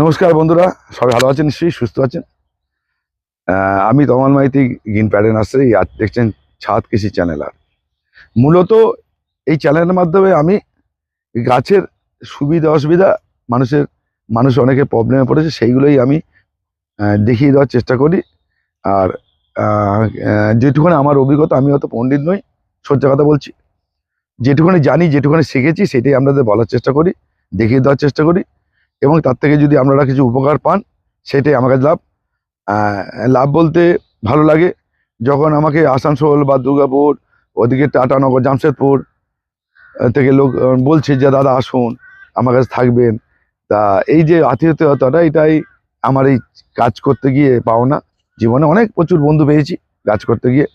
নমস্কার বন্ধুরা সবাই ভালো আছেন নিশ্চয়ই সুস্থ আছেন? আমি তমাল মাইতি গ্রিন প্যাডে নার্সারি আজ দেখছেন ছাদ কৃষি চ্যানেল আর। মূলত এই চ্যানেলের মাধ্যমে আমি গাছের সুবিধা অসুবিধা মানুষের মানুষ অনেকে প্রবলেমে পড়েছে সেইগুলোই আমি দেখিয়ে দেওয়ার চেষ্টা করি। আর আহ, আমার অভিজ্ঞতা আমি অত পণ্ডিত নই সত্যি কথা বলছি। যেটুখানি জানি যেটুখানি শিখেছি সেটাই আপনাদের বলার চেষ্টা করি দেখিয়ে দেওয়ার চেষ্টা করি। এবং তার থেকে যদি আপনারা কিছু উপকার পান, সেটাই আমার কাছে লাভ লাভ বলতে ভালো লাগে। যখন আমাকে আসানসোল বা দুর্গাপুর, ওদিকে টাটানগর জামশেদপুর থেকে লোক বলছে যে, দাদা, আসুন, আমার কাছে থাকবেন। তা এই যে আত্মীয়তাটা এটাই আমার এই কাজ করতে গিয়ে পাওনা। জীবনে অনেক প্রচুর বন্ধু পেয়েছি কাজ করতে গিয়ে,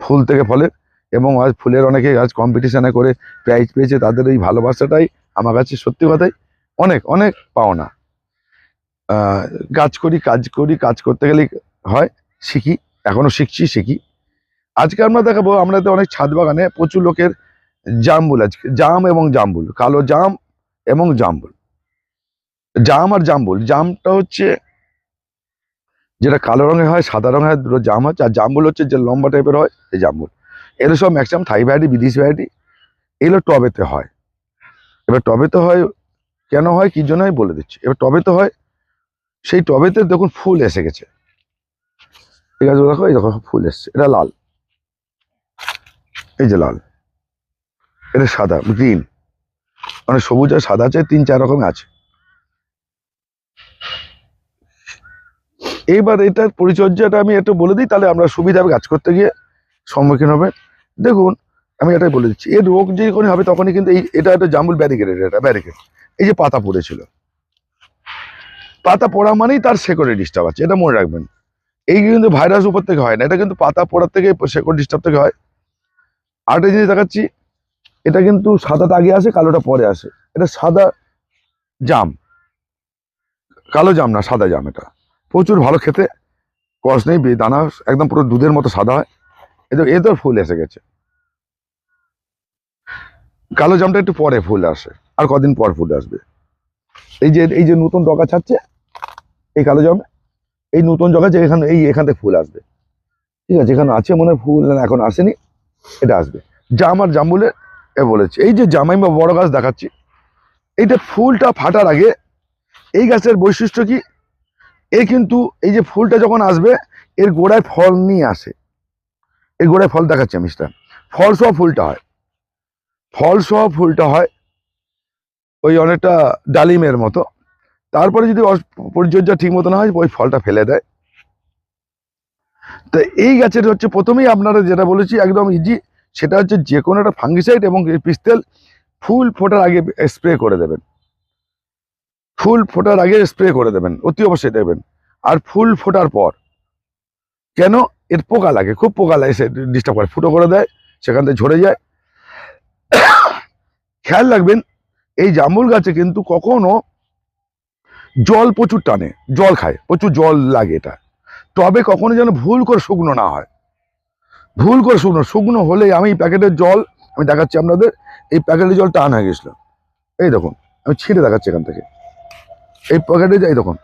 ফুল থেকে ফলের। এবং আজ ফুলের অনেকে আজ কম্পিটিশানে করে প্রাইজ পেয়েছে, তাদের এই ভালোবাসাটাই আমার কাছে সত্যি কথাই অনেক অনেক পাওনা। কাজ করি কাজ করি, কাজ করতে গেলে হয়, শিখি, এখনও শিখছি, শিখি। আজকে আমরা দেখাবো, আমরা তো অনেক ছাদ বাগানে প্রচুর লোকের জাম্বুল আজকে জাম এবং জাম্বুল কালো জাম এবং জাম্বুল জাম আর জাম্বুল জামটা হচ্ছে যেটা কালো রঙের হয়, সাদা রঙের দুটো জাম হচ্ছে আর জাম্বুল হচ্ছে যে লম্বা টাইপের হয়, এই জাম্বুল এগুলো সব ম্যাক্সিমাম থাই ভ্যারাইটি বিদেশি ভ্যারাইটি এগুলো টবেতে হয়। এবার টবেতে হয় কেন হয় কি জন্য হয় বলে দিচ্ছি। এবার টবেতে হয়, সেই টবেতে দেখুন ফুল এসে গেছে। ঠিক আছে, দেখো, এই দেখো, ফুল এসছে। এটা লাল। এই যে লাল। এটা সাদা, গ্রিন। মানে সবুজ আর সাদা আছে, তিন চার রকম আছে। এইবার এটার পরিচর্যাটা আমি একটু বলে দিই, তাহলে আমরা সুবিধা হবে কাজ করতে গিয়ে, সম্মুখীন হবে। দেখুন আমি এটাই বলে দিচ্ছি। এর রোগ যখনই হবে তখনই কিন্তু এই এটা একটা জাম্বুল ব্যারিকেড এটা ব্যারিকেড এই যে পাতা পড়েছিল। পাতা পড়া মানেই তার শেকড়ে ডিস্টার্ব আছে, এটা মনে রাখবেন। এই কিন্তু ভাইরাস উপর থেকে হয় না, এটা কিন্তু পাতা পড়ার থেকে শেকড় ডিস্টার্ব থেকে হয়। আরেকটা জিনিস দেখাচ্ছি, এটা কিন্তু সাদাটা আগে আসে, কালোটা পরে আসে। এটা সাদা জাম। কালো জাম না, সাদা জাম এটা। প্রচুর ভালো খেতে, কষ নেই, দানা একদম পুরো দুধের মতো সাদা হয়। এতে এতে ফুল এসে গেছে। কালো জামটা একটু পরে ফুল আসে, আর কদিন পর ফুল আসবে। এই যে এই যে নতুন ডগা ছাড়ছে, এই কালো জামে, এই নতুন ডগা যে এখানে, এই এখান থেকে ফুল আসবে। ঠিক আছে, এখানে আছে মনে ফুল এখন আসেনি, এটা আসবে। জাম আর জাম্বুলে এ বলেছে। এই যে জামাই বা বড় গাছ দেখাচ্ছি, এইটা ফুলটা ফাটার আগে এই গাছের বৈশিষ্ট্য কি? এ কিন্তু এই যে ফুলটা যখন আসবে, এর গোড়ায় ফল নিয়ে আসে। এর গোড়ায় ফল দেখাচ্ছি আমি সেটা ফল সহ ফুলটা হয়। ফল সহ ফুলটা হয় ওই অনেকটা ডালিমের মতো। তারপরে যদি পরিচর্যা ঠিক মতো না হয়, ওই ফলটা ফেলে দেয়। তো এই গাছের হচ্ছে প্রথমেই আপনারা যেটা বলেছি, একদম ইজি সেটা হচ্ছে যে কোনো একটা ফাঙ্গিসাইড এবং পিস্তেল ফুল ফোটার আগে স্প্রে করে দেবেন। ফুল ফোটার আগে স্প্রে করে দেবেন, অতি অবশ্যই দেবেন। আর ফুল ফোটার পর, কেন? এর পোকা লাগে, খুব পোকা লাগে, সে ডিস্টার্ব করে, ফুটো করে দেয়, সেখান থেকে ঝরে যায়। খেয়াল রাখবেন, এই জামুল গাছে কিন্তু কখনো জল প্রচুর টানে, জল খায়, প্রচুর জল লাগে এটা। তবে কখনো যেন ভুল করে শুকনো না হয়। ভুল করে শুকনো শুকনো হলে আমি এই প্যাকেটের জল, আমি দেখাচ্ছি আপনাদের, এই প্যাকেটের জল টান হয়ে গেছিল। এই দেখুন, আমি ছিঁড়ে দেখাচ্ছি এখান থেকে। এই প্যাকেটে যাই দেখুন,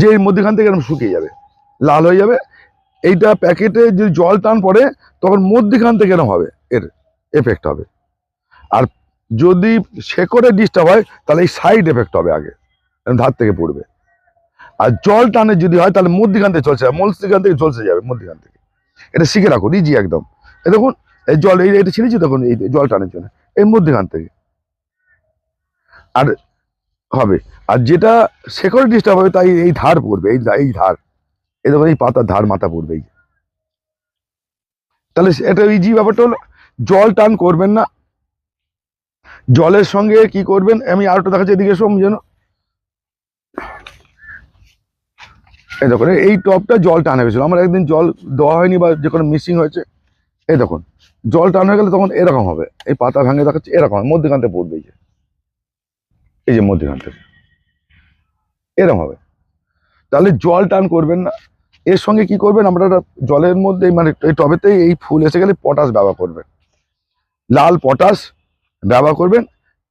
যে এই মধ্যখান থেকে এরকম শুকিয়ে যাবে, লাল হয়ে যাবে এইটা প্যাকেটে যদি জল টান পড়ে, তখন মধ্যখান থেকে এরকম হবে, এর এফেক্ট হবে। আর যদি শেকড়ে ডিস্টার্ব হয়, তাহলে এই সাইড এফেক্ট হবে আগে, এরম ধার থেকে পড়বে। আর জল টানে যদি হয়, তাহলে মধ্যখান থেকে চলছে মধ্যখান থেকে চলছে যাবে, মধ্যখান থেকে। এটা শিখে রাখুন ইজি একদম। এ দেখুন, এই জল, এই এটা ছিঁড়েছি দেখুন এই জল টানের জন্য, এই মধ্যখান থেকে। আর হবে, আর যেটা শেকড়ে ডিস্টার্ব হবে, তাই এই ধার পড়বে, এই এই ধার। দেখুন এই পাতার ধার মাথা পড়বে এই যে। তাহলে এটা ইজি ব্যাপারটা হলো জল টান করবেন না। জলের সঙ্গে কি করবেন? আমি আর একটু দেখাচ্ছি এদিকে সোম যেন এই দেখুন এই টপটা জল টান হয়েছিল আমার একদিন জল দেওয়া হয়নি বা যে কোনো মিসিং হয়েছে। এই দেখুন জল টান হয়ে গেলে তখন এরকম হবে। এই পাতা ভাঙে দেখাচ্ছে এরকম হবে, মধ্যখান থেকে পড়বে এই যে। এই যে মধ্যখান থেকে এরকম হবে। তাহলে জল টান করবেন না। এর সঙ্গে কি করবেন আপনারা জলের মধ্যে মানে এই টবেতেই এই ফুল এসে গেলে পটাশ ব্যবহার করবেন। লাল পটাশ ব্যবহার করবেন।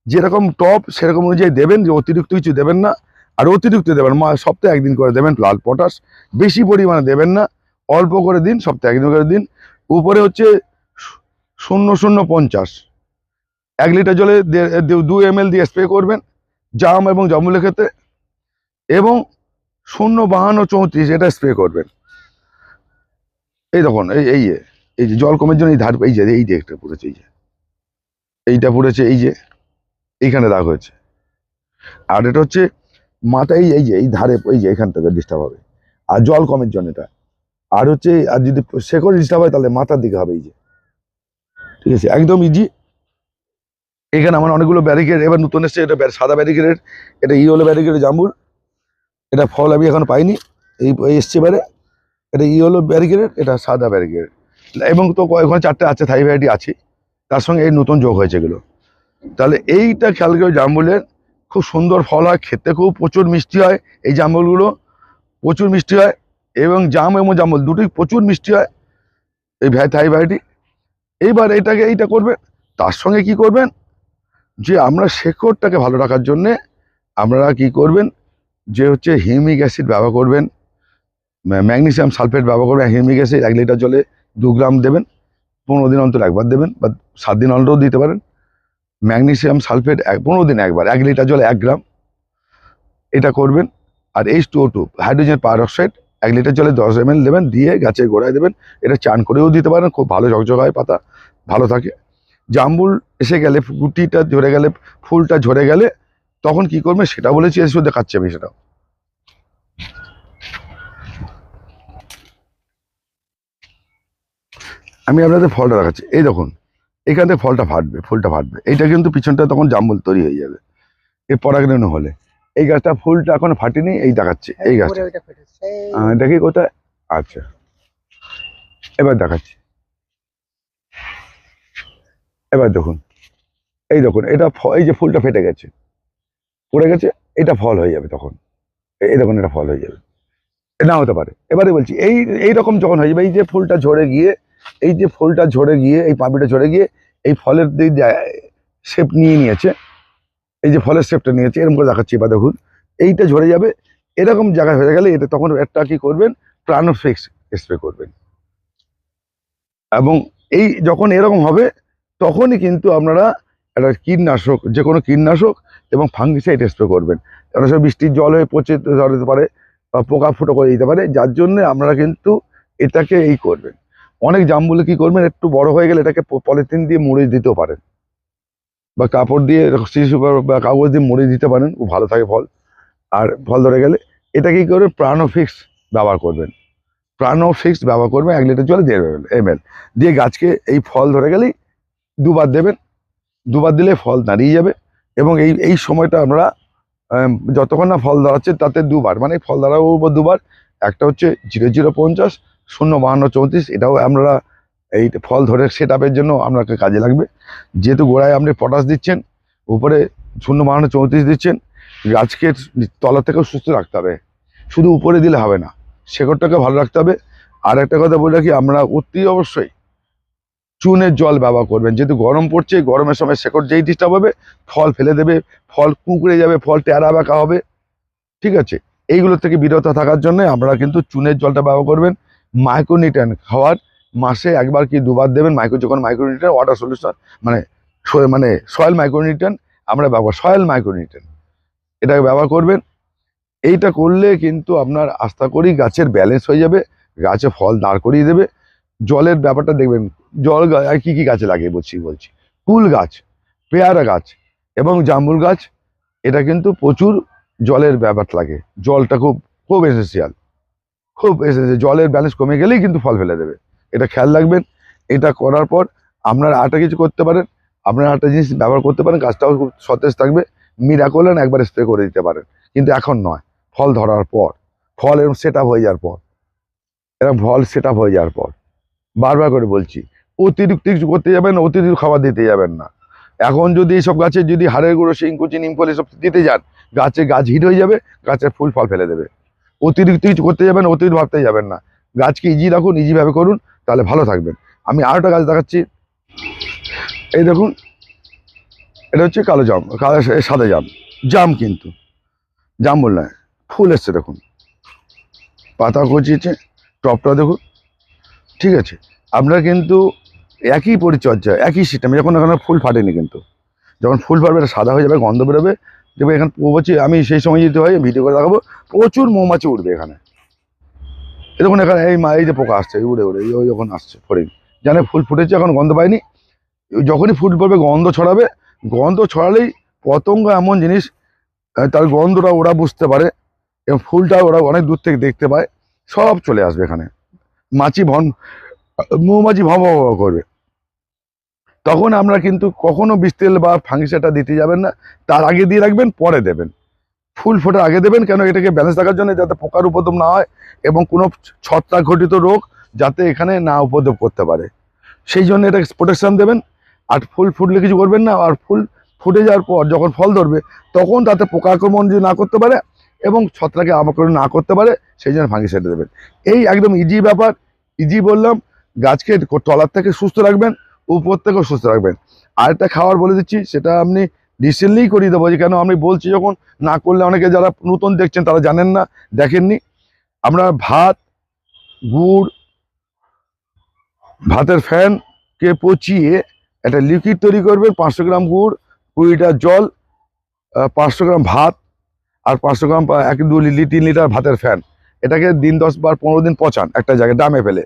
যেরকম টপ সেরকম অনুযায়ী দেবেন, যে অতিরিক্ত কিছু দেবেন না। আর অতিরিক্ত দেবেন, মা, সপ্তাহে একদিন করে দেবেন লাল পটাশ। বেশি পরিমাণে দেবেন না, অল্প করে দিন, সপ্তাহে একদিন করে দিন। উপরে হচ্ছে শূন্য শূন্য পঞ্চাশ। এক লিটার জলে দে- এম দিয়ে স্প্রে করবেন, জাম এবং জম্বুলের ক্ষেত্রে। এবং শূন্য বাহান্ন চৌত্রিশ, এটা স্প্রে করবেন। এই দেখুন, এই এই যে এই যে জল কমের জন্য এই ধার এই যে এই যে একটা পড়েছে, এই যে। এইটা পড়েছে, এই যে, এইখানে দাগ হয়েছে। আর এটা হচ্ছে মাথায় এই যে, এই ধারে, এই যে, এখান থেকে ডিস্টার্ব হবে। আর জল কমের জন্য এটা। আর হচ্ছে, আর যদি শেকড় ডিস্টার্ব হয়, তাহলে মাথার দিকে হবে, এই যে। ঠিক আছে, একদম ইজি এখানে আমার অনেকগুলো ব্যারিকেড এবার নতুন এসছে, এটা সাদা ব্যারিকেডের এটা ইয়েলো ব্যারিকেডের জাম্বুর এটা ফল আমি এখন পাইনি। এই এসছে এবারে। এটা ইয়েলো ব্যারিকেডের এটা সাদা ব্যারিকেড এবং তো ওখানে চারটে আছে থাই ভ্যারাইটি আছে। তার সঙ্গে এই নতুন যোগ হয়েছে এগুলো। তাহলে এইটা খেয়াল করে জাম্বুলের খুব সুন্দর ফল হয়, খেতে খুব প্রচুর মিষ্টি হয় এই জাম্বুলগুলো। প্রচুর মিষ্টি হয় এবং জাম এবং জাম্বুল দুটোই প্রচুর মিষ্টি হয় এই ভ্যাই থাই ভ্যারাইটি এইবার এটাকে এইটা করবেন তার সঙ্গে কি করবেন? যে আমরা শেকড়টাকে ভালো রাখার জন্যে আপনারা কি করবেন? যে হচ্ছে হিউমিক অ্যাসিড ব্যবহার করবেন, ম্যা- ম্যাগনেসিয়াম সালফেট ব্যবহার করবেন হিউমিক অ্যাসিড এক লিটার জলে দু গ্রাম দেবেন, পনেরো দিন অন্তর একবার দেবেন, বা সাত দিন অন্তর দিতে পারেন। ম্যাগনেসিয়াম সালফেট এক, পনেরো দিন একবার, এক লিটার জলে এক গ্রাম। এটা করবেন, আর H two two hydrogen peroxide এক লিটার জলে দশ এম দেবেন, দিয়ে গাছের গোড়ায় দেবেন, এটা চান করেও দিতে পারেন, খুব ভালো ঝকঝক হয় পাতা, ভালো থাকে। জাম্বুল এসে গেলে গুটিটা ঝরে গেলে, ফুলটা ঝরে গেলে তখন কি করবে সেটা বলেছি এসে দেখাচ্ছি আমি সেটা আমি আপনাদের ফলটা দেখাচ্ছি। এই দেখুন এখান থেকে ফলটা ফাটবে ফুলটা ফাটবে। এইটা কিন্তু পিছনটা তখন জাম্বুল তৈরি হয়ে যাবে। এর পরাগরেণু হলে। এই গাছটা ফুলটা এখন ফাটেনি এই দেখাচ্ছে এই গাছটা। এই আহ, দেখি কোথায় আচ্ছা। এবার দেখাচ্ছি। এবার দেখুন এই দেখুন এটা এই যে ফুলটা ফেটে গেছে। পড়ে গেছে, এটা ফল হয়ে যাবে তখন। এই এটা ফল হয়ে যাবে। না হতে পারে। এবারে বলছি, এই এই রকম যখন হয়ে যাবে, এই যে ফুলটা ঝরে গিয়ে, এই যে ফুলটা ঝরে গিয়ে, এই পাঁপড়িটা ঝরে গিয়ে, এই ফলের শেপ নিয়ে নিয়েছে, এই যে ফলের শেপটা নিয়েছে এরকম করে দেখাচ্ছি এবার দেখুন। এইটা ঝরে যাবে, এরকম জায়গায় হয়ে গেলে এটা তখন একটা কি করবেন প্রাণোফিক্স স্প্রে করবেন। এবং এই যখন এরকম হবে, তখনই কিন্তু আপনারা একটা কীটনাশক যে কোনো কীটনাশক এবং ফাঙ্গিসাইড স্প্রে করবেন। কারণ সব বৃষ্টির জল হয়ে পচে ধরতে পারে বা পোকা ফুটো করে দিতে পারে, যার জন্য আপনারা কিন্তু এটাকে এই করবেন। অনেক জামগুলো কি করবেন, একটু বড় হয়ে গেলে এটাকে পলিথিন দিয়ে মুড়ে দিতেও পারেন। বা কাপড় দিয়ে শিশু বা কাগজ দিয়ে মুড়ে দিতে পারেন ও ভালো থাকে ফল। আর ফল ধরে গেলে এটা কি করবেন প্রাণোফিক্স ব্যবহার করবেন। প্রাণোফিক্স ব্যবহার করবেন, এক লিটার জলে দেড় এম এল। দিয়ে গাছকে এই ফল ধরে গেলেই দুবার দেবেন, দুবার দিলে ফল দাঁড়িয়ে যাবে। এবং এই এই সময়টা আমরা যতক্ষণ না ফল দাঁড়াচ্ছে তাতে দুবার মানে ফল দাঁড়াবো দুবার। একটা হচ্ছে জিরো জিরো পঞ্চাশ, শূন্য বাহান্ন চৌত্রিশ, এটাও আমরা এই ফল ধরে সেট আপের জন্য আপনাকে কাজে লাগবে। যেহেতু গোড়ায় আপনি পটাশ দিচ্ছেন, উপরে শূন্য বাহান্ন চৌত্রিশ দিচ্ছেন, গাছকে তলা থেকেও সুস্থ রাখতে হবে। শুধু উপরে দিলে হবে না, শেকড়টাকে ভালো রাখতে হবে। আর একটা কথা বলে রাখি, আমরা অতি অবশ্যই চুনের জল ব্যবহার করবেন। যেহেতু গরম পড়ছে, গরমের সময় শেকড় যেই ডিস্টার্ব হবে, ফল ফেলে দেবে, ফল কুঁকড়ে যাবে, ফল টেরা বাঁকা হবে। ঠিক আছে? এইগুলো থেকে বিরত থাকার জন্য আপনারা কিন্তু চুনের জলটা ব্যবহার করবেন। মাইক্রোনিউট্রিয়েন্ট খাওয়ার মাসে একবার কি দুবার দেবেন। মাইক্রো যখন মাইক্রোনিউট্রিয়েন্ট ওয়াটার সলিউশন মানে মানে সয়েল মাইক্রোনিউট্রিয়েন্ট আমরা ব্যবহার সয়েল মাইক্রোনিউট্রিয়েন্ট এটাকে ব্যবহার করবেন। এইটা করলে কিন্তু আপনার আস্থা করি গাছের ব্যালেন্স হয়ে যাবে। গাছে ফল দাঁড় করিয়ে দেবে। জলের ব্যাপারটা দেখবেন, জল আর কি কি গাছে লাগে বলছি বলছি। কুল গাছ, পেয়ারা গাছ এবং জামুল গাছ, এটা কিন্তু প্রচুর জলের ব্যাপার লাগে। জলটা খুব খুব এসেন্সিয়াল খুব এসেন্সিয়াল জলের ব্যালেন্স কমে গেলেই কিন্তু ফল ফেলে দেবে। এটা খেয়াল রাখবেন। এটা করার পর আপনারা আরেকটা কিছু করতে পারেন। আপনারা একটা জিনিস ব্যবহার করতে পারেন। গাছটাও খুব সতেজ থাকবে। মিরাকোলেন একবার স্প্রে করে দিতে পারেন। কিন্তু এখন নয়। ফল ধরার পর। ফল এরকম সেট হয়ে যাওয়ার পর। এরকম ফল সেট হয়ে যাওয়ার পর। বারবার করে বলছি, অতিরিক্ত কিছু করতে যাবেন, অতিরিক্ত খাবার দিতে যাবেন না। এখন যদি এইসব গাছে যদি হাড়ের গুঁড়ো শিংকুচি নিমফল এসব দিতে যান, গাছে গাছ হিট হয়ে যাবে, গাছের ফুল ফল ফেলে দেবে। অতিরিক্ত কিছু করতে যাবেন, অতিরিক্ত ভাবতে যাবেন না। গাছকে ইজি রাখুন ইজিভাবে করুন, তাহলে ভালো থাকবেন। আমি আরেকটা গাছ দেখাচ্ছি। এই দেখুন, এটা হচ্ছে কালো জাম, কালো সাদা জাম। জাম কিন্তু। জাম বললাম। ফুল এসছে দেখুন। পাতা কচিয়েছে, টপটা দেখুন। ঠিক আছে? আপনারা কিন্তু একই পরিচর্যা, একই সিস্টেম যখন এখানে ফুল ফাটেনি কিন্তু। যখন ফুল ফাটবে, এটা সাদা হয়ে যাবে, গন্ধ বেরোবে। দেখবে এখানে মৌমাছি আমি সেই সময় যেতে হয় ভিডিও করে দেখাবো, প্রচুর মৌমাছি উঠবে এখানে। এ দেখুন এখানে, এই মা এই যে পোকা আসছে উড়ে উড়ে ওই যখন আসছে, ফড়িং। জানে ফুল ফুটেছে, এখন গন্ধ পায়নি। যখনই ফুল পড়বে, গন্ধ ছড়াবে। গন্ধ ছড়ালেই পতঙ্গ এমন জিনিস তার গন্ধটা ওরা বুঝতে পারে। এবং ফুলটা ওরা অনেক দূর থেকে দেখতে পায়। সব চলে আসবে এখানে। মাছি ভন, মৌমাছি ভব করবে তখন আমরা কিন্তু কখনো বিষ তেল বা ফাঙ্গিসাইডটা দিতে যাবেন না, তার আগে দিয়ে রাখবেন, পরে দেবেন। ফুল ফোটার আগে দেবেন, কেন এটাকে ব্যালেন্স রাখার জন্য, যাতে পোকার উপদ্রব না হয় এবং কোনো ছত্রাক ঘটিত রোগ যাতে এখানে না উপদ্রব করতে পারে। সেই জন্য এটাকে প্রোটেকশান দেবেন। আর ফুল ফুটলে কিছু করবেন না, আর ফুল ফুটে যাওয়ার পর যখন ফল ধরবে, তখন তাতে পোকা আক্রমণ যদি না করতে পারে এবং ছত্রাকে আক্রমণ না করতে পারে, সেই জন্য ফাঙ্গিসাইড দেবেন। এই একদম ইজি ব্যাপার ইজি বললাম। গাছকে তলার থেকে সুস্থ রাখবেন, উপর থেকেও সুস্থ রাখবেন। আরেকটা খাবার বলে দিচ্ছি, সেটা আপনি রিসেন্টলি করিয়ে দেবো। যে কেন? আমি বলছি যখন, না করলে অনেকে যারা নতুন দেখছেন, তারা জানেন না, দেখেননি। আমরা ভাত, গুড়, ভাতের ফ্যানকে পচিয়ে একটা লিকুইড তৈরি করবেন, পাঁচশো গ্রাম গুড় কুড়ি লিটার জল পাঁচশো গ্রাম ভাত আর পাঁচশো গ্রাম এক দু তিন লিটার ভাতের ফ্যান। এটাকে দিন দশ বার পনেরো দিন পচান একটা জায়গায় ডামে ফেলে।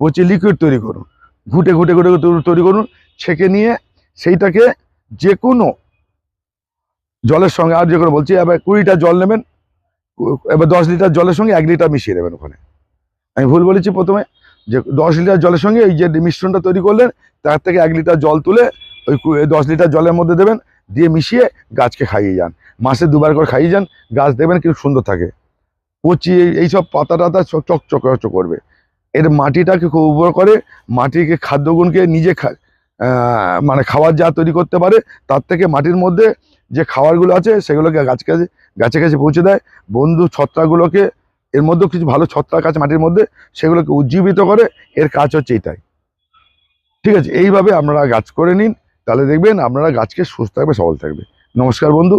পচিয়ে লিকুইড তৈরি করুন। ঘুটে ঘুটে ঘুটে ঘুটে তৈরি করুন, ছেঁকে নিয়ে সেইটাকে যে কোনো জলের সঙ্গে, আর যে কোনো বলছি, এবার কুড়িটা জল নেবেন এবার দশ লিটার জলের সঙ্গে এক লিটার মিশিয়ে দেবেন ওখানে। আমি ভুল বলেছি প্রথমে? যে দশ লিটার জলের সঙ্গে এই যে মিশ্রণটা তৈরি করলেন, তার থেকে এক লিটার জল তুলে ওই দশ লিটার জলের মধ্যে দেবেন, দিয়ে মিশিয়ে গাছকে খাইয়ে যান। মাসে দুবার করে খাইয়ে যান, গাছ দেখবেন কি সুন্দর থাকে। পচিয়ে এইসব পাতা টাতা চক চক চক করবে। এর মাটিটাকে খুব উর্বর করে, মাটিকে খাদ্যগুণকে নিজে মানে খাবার যা তৈরি করতে পারে, তার থেকে মাটির মধ্যে যে খাবারগুলো আছে, সেগুলোকে গাছ কাছে গাছে কাছে পৌঁছে দেয়। বন্ধু ছত্রাকগুলোকে, এর মধ্যেও কিছু ভালো ছত্রাক আছে মাটির মধ্যে, সেগুলোকে উজ্জীবিত করে, এর কাজ হচ্ছে এটাই ঠিক আছে, এইভাবে আপনারা গাছ করে নিন, তাহলে দেখবেন আপনারা গাছকে সুস্থ থাকবে, সবল থাকবে। নমস্কার বন্ধু।